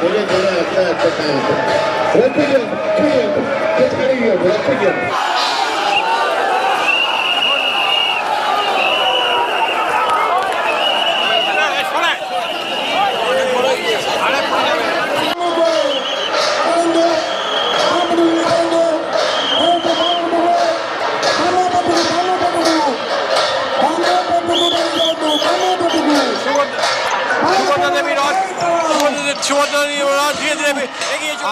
Boleh boleh, boleh boleh. Berapa jam? Berapa jam? Berapa jam?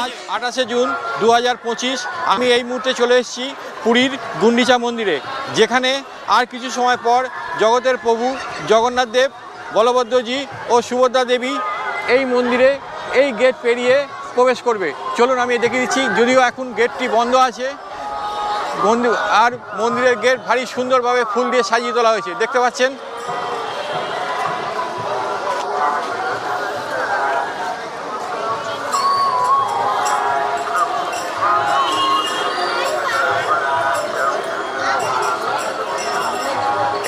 আজ আঠাশে June দু হাজার পঁচিশ, আমি এই মুহূর্তে চলে এসেছি পুরীর গুন্ডিচা মন্দিরে, যেখানে আর কিছু সময় পর জগতের প্রভু জগন্নাথ দেব, বলভদ্রজি ও সুভদ্রা দেবী এই মন্দিরে এই গেট পেরিয়ে প্রবেশ করবে। চলুন আমি দেখিয়ে দিচ্ছি, যদিও এখন গেটটি বন্ধ আছে মন্দির আর মন্দিরের গেট ভারী সুন্দরভাবে ফুল দিয়ে সাজিয়ে তোলা হয়েছে। দেখতে পাচ্ছেন?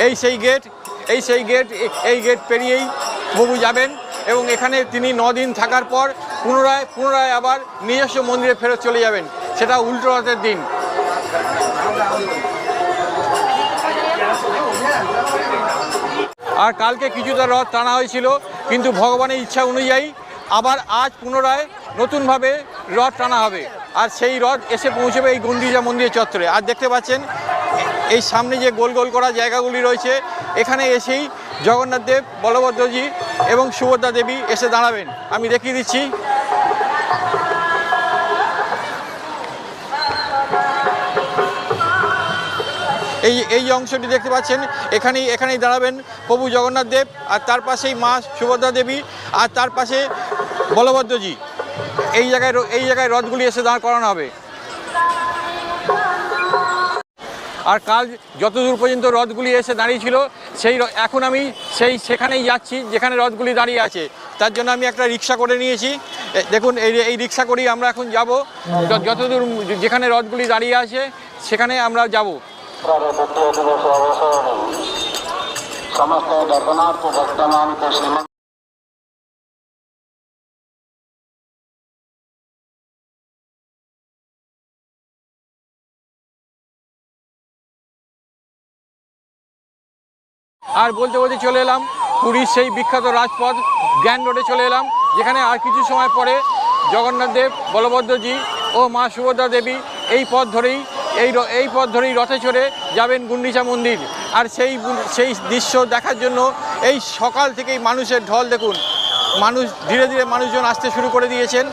এই সেই গেট এই সেই গেট এই গেট পেরিয়েই প্রভু যাবেন এবং এখানে তিনি দিন থাকার পর পুনরায় পুনরায় আবার নিজস্ব মন্দিরে ফেরত চলে যাবেন। সেটা উল্টো রথের দিন। আর কালকে কিছুটা রথ টানা হয়েছিল, কিন্তু ভগবানের ইচ্ছা অনুযায়ী আবার আজ পুনরায় নতুনভাবে রথ টানা হবে। আর সেই রথ এসে পৌঁছবে এই গন্ডিজা মন্দির চত্বরে। আর দেখতে পাচ্ছেন এই সামনে যে গোল গোল করা জায়গাগুলি রয়েছে, এখানে এসেই জগন্নাথ দেব বলভদ্রজি এবং সুভদ্রা দেবী এসে দাঁড়াবেন। আমি দেখিয়ে দিচ্ছি। এই এই অংশটি দেখতে পাচ্ছেন, এখানেই এখানেই দাঁড়াবেন প্রভু জগন্নাথ দেব আর তার পাশেই মা সুভদ্রা দেবী আর তার পাশে বলভদ্রজি এই জায়গায় এই জায়গায় রথগুলি এসে দাঁড় করানো হবে। আর কাল যতদূর পর্যন্ত রথগুলি এসে দাঁড়িয়েছিল সেই এখন আমি সেই সেখানেই যাচ্ছি, যেখানে রথগুলি দাঁড়িয়ে আছে। তার জন্য আমি একটা রিক্সা করে নিয়েছি। দেখুন, এই এই রিক্সা করেই আমরা এখন যাব। যতদূর যেখানে রথগুলি দাঁড়িয়ে আছে, সেখানে আমরা যাব। সমস্ত জগন্নাথ ভক্তমানকে আর বলতে বলতে চলে এলাম পুরীর সেই বিখ্যাত রাজপথ জ্ঞান রোডে চলে এলাম। যেখানে আর কিছু সময় পরে জগন্নাথ দেব, বলভদ্রজি ও মা সুভদ্রা দেবী এই পথ ধরেই, এই এই পথ ধরেই রথে চড়ে যাবেন গুন্ডিচা মন্দির। আর সেই সেই দৃশ্য দেখার জন্য এই সকাল থেকেই মানুষের ঢল দেখুন। মানুষ, ধীরে ধীরে মানুষজন আসতে শুরু করে দিয়েছেন।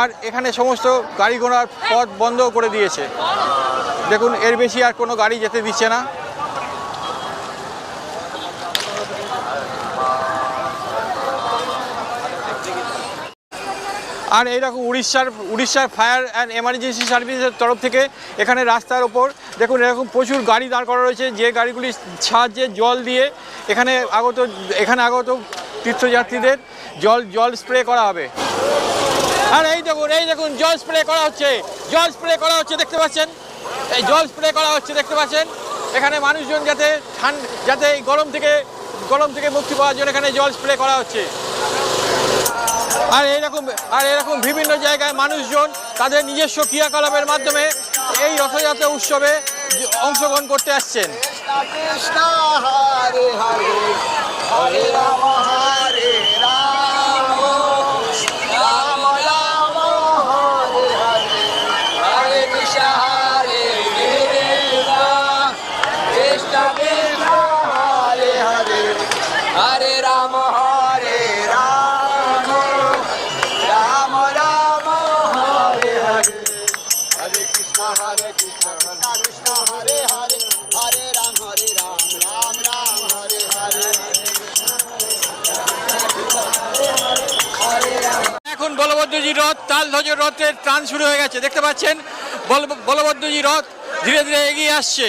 আর এখানে সমস্ত গাড়ি ঘোড়ার পথ বন্ধ করে দিয়েছে। দেখুন, এর বেশি আর কোনো গাড়ি যেতে দিচ্ছে না। আর এইরকম উড়িষ্যার উড়িষ্যার ফায়ার অ্যান্ড এমার্জেন্সি সার্ভিসের তরফ থেকে এখানে রাস্তার ওপর দেখুন, এরকম প্রচুর গাড়ি দাঁড় করা রয়েছে, যে গাড়িগুলির সাহায্যে জল দিয়ে এখানে আগত এখানে আগত তীর্থযাত্রীদের জল জল স্প্রে করা হবে। আর এই দেখুন এই দেখুন, জল স্প্রে করা হচ্ছে, জল স্প্রে করা হচ্ছে, দেখতে পাচ্ছেন? এই জল স্প্রে করা হচ্ছে, দেখতে পাচ্ছেন? এখানে মানুষজন যাতে ঠান্ডা, যাতে এই গরম থেকে গরম থেকে মুক্তি পাওয়ার জন্য এখানে জল স্প্রে করা হচ্ছে। আর এরকম আর এরকম বিভিন্ন জায়গায় মানুষজন তাদের নিজস্ব ক্রিয়াকলাপের মাধ্যমে এই রথযাত্রা উৎসবে অংশগ্রহণ করতে আসছেন। বলভদ্রজি রথ, তাল ধ্বজের রথের টান শুরু হয়ে গেছে। দেখতে পাচ্ছেন? বল- বলভদ্রজি রথ ধীরে ধীরে এগিয়ে আসছে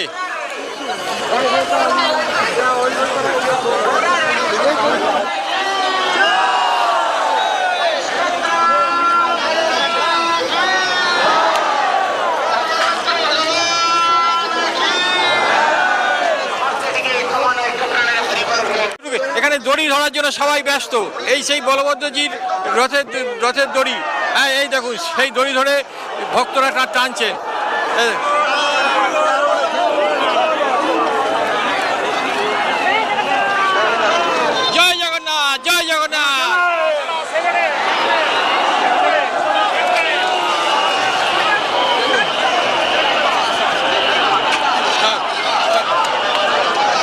এখানে দড়ি ধরার জন্য সবাই ব্যস্ত। এই সেই বলভদ্রজির রথের রথের দড়ি। হ্যাঁ এই দেখুন, সেই দড়ি ধরে ভক্তরা টা- টানছেন এই- জয় জগন্নাথ জয় জগন্নাথ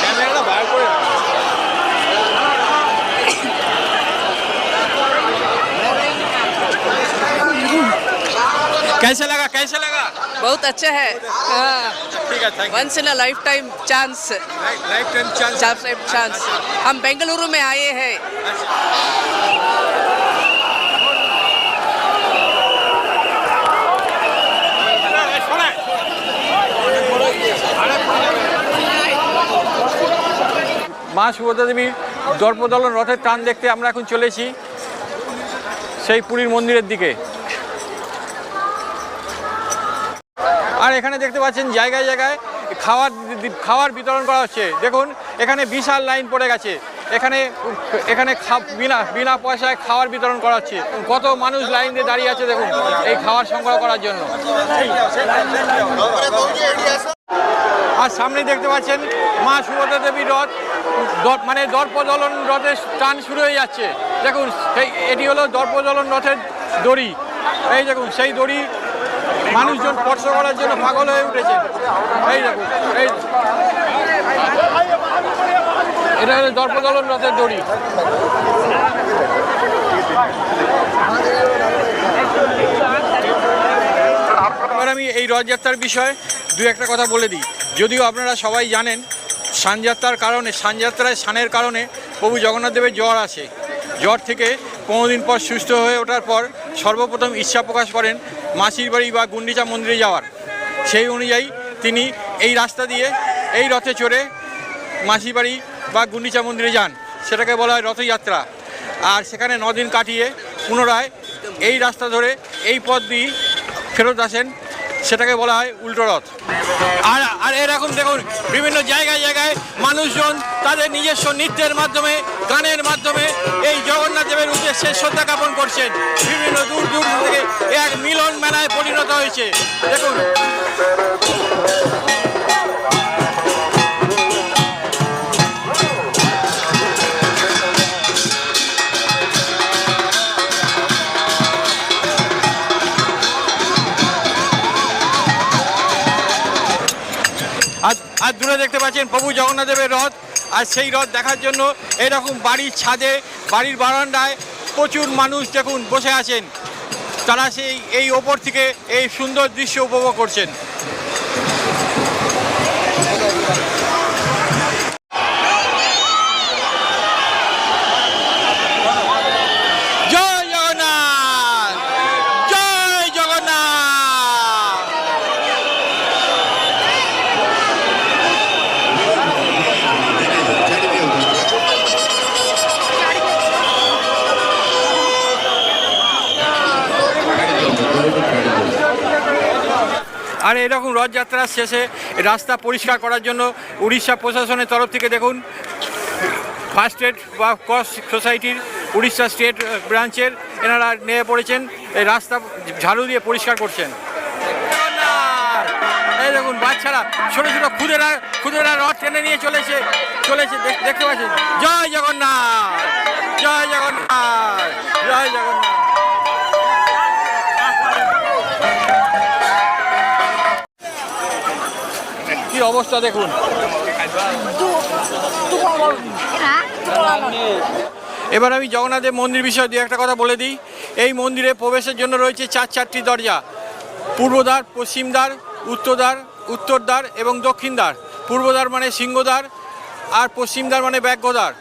ক্যামেরাটা বার করে রাখ। कैसे लगा कैसे लगा बहुत अच्छा है हाँ ठीक है thank once in a lifetime chance you lifetime chance chance chance हम बेंगलुरु में आए हैं মা সুভদ্রা দেবীর দর্পদলন রথের টান দেখতে আমরা এখন চলেছি সেই পুরীর মন্দিরের দিকে আর এখানে দেখতে পাচ্ছেন জায়গায় জায়গায় খাওয়ার খাওয়ার বিতরণ করা হচ্ছে। দেখুন, এখানে বিশাল লাইন পড়ে গেছে। এখানে এখানে বিনা বিনা পয়সায় খাওয়ার বিতরণ করা হচ্ছে। কত মানুষ লাইন দিয়ে দাঁড়িয়ে আছে দেখুন, এই খাওয়ার সংগ্রহ করার জন্য। আর সামনে দেখতে পাচ্ছেন মা সুভদ্রা দেবীর রথ। মানে দর্পদলন রথের টান শুরু হয়ে যাচ্ছে। দেখুন, সেই এটি হলো দর্পদলন রথের দড়ি। এই দেখুন, সেই দড়ি মানুষজন স্পর্শ করার জন্য পাগল হয়ে উঠেছে। এই এটা হলো দর্পদলন রথের দড়ি। এবার আমি এই রথযাত্রার বিষয়ে দু একটা কথা বলে দিই। যদিও আপনারা সবাই জানেন সানযাত্রার কারণে সানযাত্রায় স্নানের কারণে প্রভু জগন্নাথ দেবের জ্বর আসে। জ্বর থেকে পনেরো দিন পর সুস্থ হয়ে ওঠার পর সর্বপ্রথম ইচ্ছা প্রকাশ করেন মাসির বাড়ি বা গুন্ডিচা মন্দিরে যাওয়ার। সেই অনুযায়ী তিনি এই রাস্তা দিয়ে এই রথে চড়ে মাসির বাড়ি বা গুন্ডিচা মন্দিরে যান। সেটাকে বলা হয় রথযাত্রা। আর সেখানে নদিন কাটিয়ে পুনরায় এই রাস্তা ধরে এই পথ দিয়ে ফেরত আসেন সেটাকে বলা হয় উল্টো রথ। আর আর এরকম দেখুন, বিভিন্ন জায়গায় জায়গায় মানুষজন তাদের নিজস্ব নৃত্যের মাধ্যমে, গানের মাধ্যমে এই জগন্নাথ দেবের উদ্দেশ্যে শ্রদ্ধা জ্ঞাপন করছেন। বিভিন্ন দূর দূর থেকে এক মিলন মেলায় পরিণত হয়েছে। দেখুন। আর দূরে দেখতে পাচ্ছেন প্রভু জগন্নাথদেবের রথ। আর সেই রথ দেখার জন্য এরকম বাড়ির ছাদে, বাড়ির বারান্দায় প্রচুর মানুষ দেখুন বসে আছেন। তারা সেই, এই ওপর থেকে এই সুন্দর দৃশ্য উপভোগ করছেন। আর এরকম রথযাত্রার শেষে রাস্তা পরিষ্কার করার জন্য উড়িষ্যা প্রশাসনের তরফ থেকে দেখুন ফার্স্ট এড বা কস সোসাইটির উড়িষ্যা স্টেট ব্রাঞ্চের এনারা নিয়ে পড়েছেন, এই রাস্তা ঝাড়ু দিয়ে পরিষ্কার করছেন। এই দেখুন, বাচ্চারা, ছোট ছোট খুদেরা খুদেরা রথ টেনে নিয়ে চলেছে চলেছে, দেখতে পাচ্ছেন? জয় জগন্নাথ! অবস্থা দেখুন। এবার আমি জগন্নাথের মন্দির বিষয়ে দু একটা কথা বলে দিই। এই মন্দিরে প্রবেশের জন্য রয়েছে চার চারটি দরজা। পূর্বদ্বার, পশ্চিমদ্বার, উত্তরদ্বার উত্তরদ্বার এবং দক্ষিণদ্বার। পূর্বদ্বার মানে সিংহদ্বার আর পশ্চিমদ্বার মানে ব্যাঘ্যদ্বার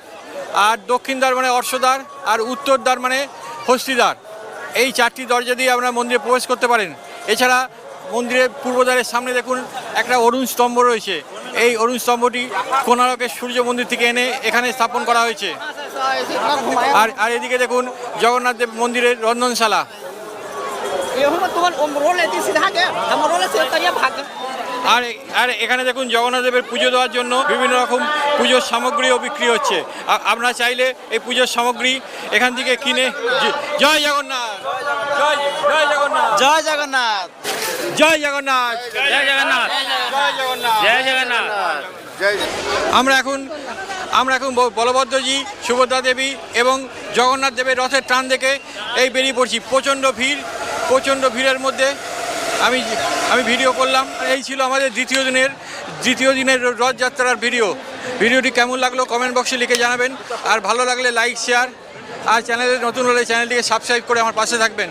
আর দক্ষিণদ্বার মানে অর্শদ্বার আর উত্তরদ্বার মানে হস্তিদ্বার। এই চারটি দরজা দিয়ে আপনারা মন্দিরে প্রবেশ করতে পারেন। এছাড়া মন্দিরের পূর্বদ্বারের সামনে দেখুন একটা অরুণ স্তম্ভ রয়েছে। এই অরুণ স্তম্ভটি কোনারকের সূর্য মন্দির থেকে এনে এখানে স্থাপন করা হয়েছে। আর আর এদিকে দেখুন জগন্নাথ দেব মন্দিরের রন্ধনশালা। আর আর এখানে দেখুন জগন্নাথ দেবের পুজো দেওয়ার জন্য বিভিন্ন রকম পুজোর সামগ্রীও বিক্রি হচ্ছে। আপনারা চাইলে এই পুজোর সামগ্রী এখান থেকে কিনে জয় জগন্নাথ! জয় জয় জগন্নাথ! জয় জগন্নাথ! জয় জগন্নাথ। জয় জগন্নাথ। জয় জগন্নাথ। জয় জগন্নাথ। আমরা এখন আমরা এখন ব- বলভদ্রজি সুভদ্রা দেবী এবং জগন্নাথ দেবের রথের টান দেখে এই বেরিয়ে পড়ছি। প্রচণ্ড ভিড় প্রচণ্ড ভিড়ের মধ্যে আমি আমি ভিডিও করলাম। এই ছিল আমাদের দ্বিতীয় দিনের দ্বিতীয় দিনের রথযাত্রার ভিডিও। ভিডিওটি কেমন লাগল কমেন্ট বক্সে লিখে জানাবেন। আর ভালো লাগলে লাইক শেয়ার আর চ্যানেলে নতুন হলে চ্যানেলটিকে সাবস্ক্রাইব করে আমার পাশে থাকবেন।